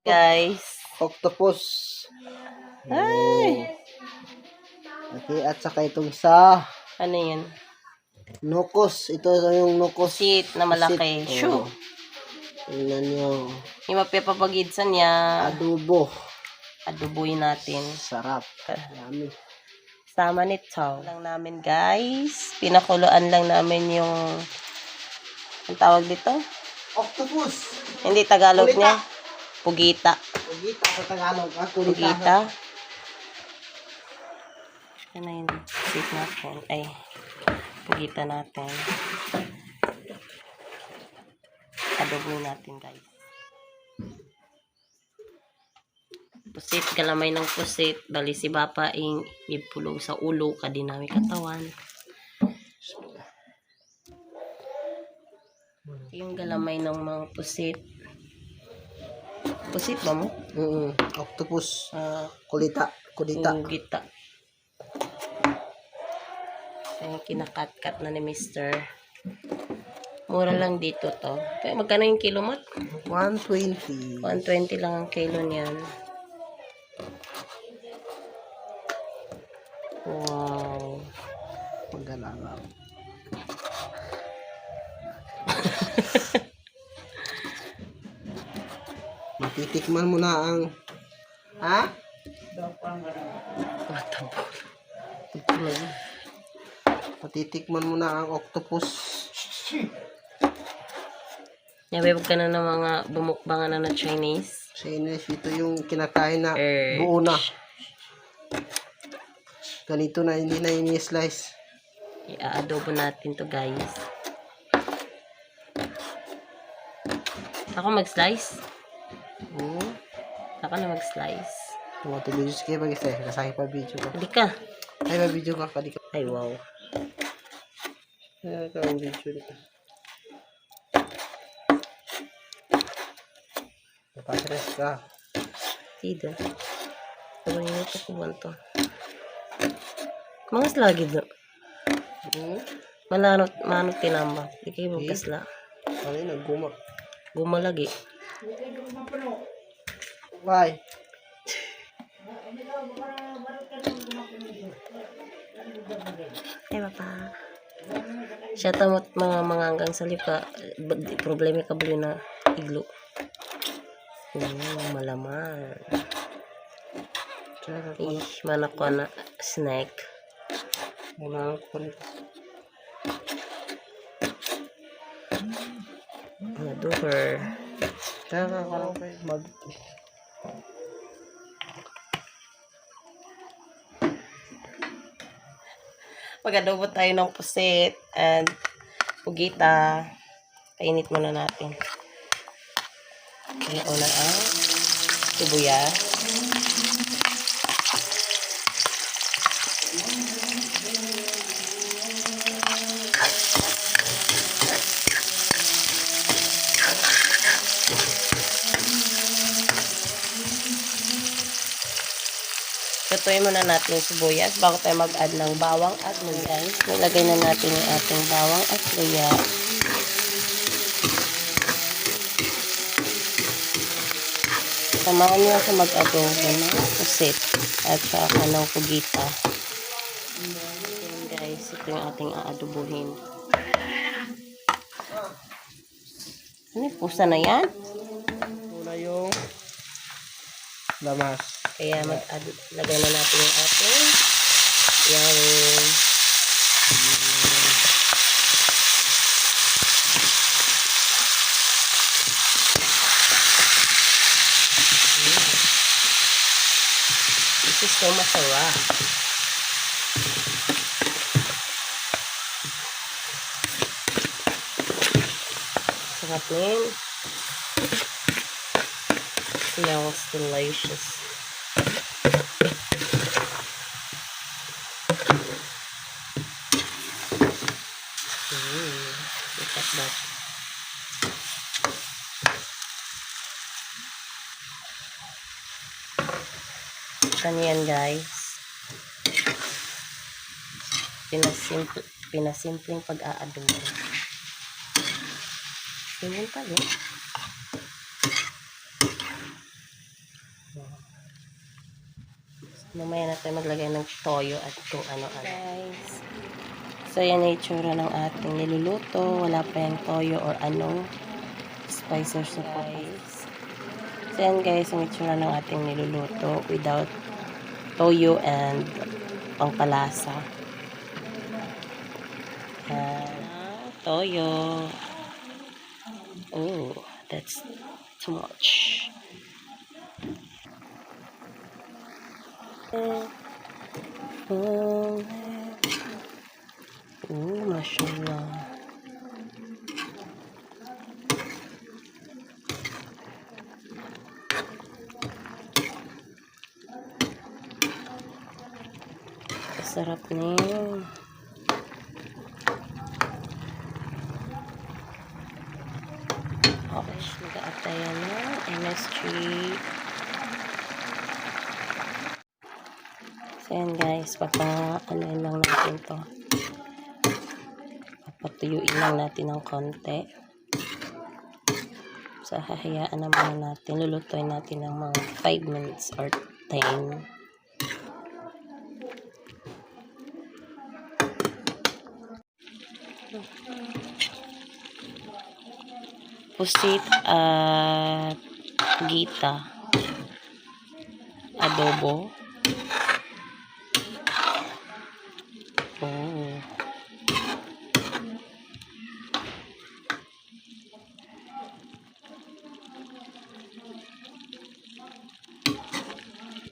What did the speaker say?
Guys. Octopus. Ay! Okay, at saka itong sa Ano yun? nukos. Ito yung nukos. Pusit na malaki. Pusit. Shoo! Oo. Tingnan nyo. Yung mapipapagidsan niya. Adobo. Adubuin natin. Sarap. Yummy. Sama nito. Lang namin guys. Pinakuluan lang namin yung ang tawag dito? Octopus. Hindi Tagalog Pugita. niya. Pugita. Pugita sa Tagalog. Ah. Pugita. Ano na yung seat natin? Ay, pugita natin. Adobo natin guys. Pusit, galamay ng pusit. Bali si Bapa ing ipulong sa ulo, kadinami katawan. Yung galamay ng mga pusit. Pusit ba mo? Mm Octopus. Ah, Kulita. Kulita. Pugita. Ay, kinakat-kat na ni Mr. Mura lang dito to. Kaya magkano yung kilo mo? 120. 120 lang ang kilo niyan. Wow. Magalaw. Matitikman mo na ang ha? Matabo. Matitikman mo na ang octopus. Huwag ka na ng mga bumukbangan na na Chinese. English, ito yung kinakain na buo na. Ganito na, hindi na ini-slice. I-adobo natin to guys. Ako mag-slice? Oo. Ako na mag-slice. Mga to videos kayo pag isa. Kasahin pa video ka. Hindi ka. Ay, pa video ka. Kadi ka. Ay, wow. Ay, ka ang video dito. Napatres ka. Tida. Sabay nyo ito ko to. Mga slagi do. Hmm? Malanot, manot tinamba. Di kayo magkasla. Ano yun? Naguma. Gumalagi. Bye. Ay, papa. Siya tamot mga mga hanggang sa lipa. Problema ka bali na iglo. Mm, malaman. Eh, manak ko na snack. Muna ko nito. Naduher. Tsaka ko lang kayo. Mag... Mag-adobo tayo ng pusit and pugita. Kainit muna natin. Kaya una ang sibuyas. Tutuin muna natin yung sibuyas bago tayo mag-add ng bawang at luya. Nilagay na natin yung ating bawang at luya. Samahan niyo sa mag-adobo ng pusit at saka ng pugita. Yan guys, ito yung ating aadobohin. Ano yung pusa na yan? Muna yung lamas. Kaya mag-add, lagay na natin yung ating yung This is so masarap. Sarap din. Smells delicious. That. Ganyan guys. Pinasimple, pinasimpleng pag-aadobo. Ganyan pa rin. Mamaya na tayo maglagay ng toyo at kung ano-ano. Guys. So, yan ang itsura ng ating niluluto. Wala pa yung toyo or anong spices sa guys. So, yan guys, ang itsura ng ating niluluto without toyo and pangpalasa. Yan. Toyo. Oh, that's too much. Oh, mashallah. Sarap na yun. Okay, nag-aatay na MSG. So, yan guys, papa, ano lang natin to. Papatuyuin lang natin ng konti. So, hahayaan naman natin. Lulutuin natin ng mga 5 minutes or 10. Pusit at gita. Adobo. Oh.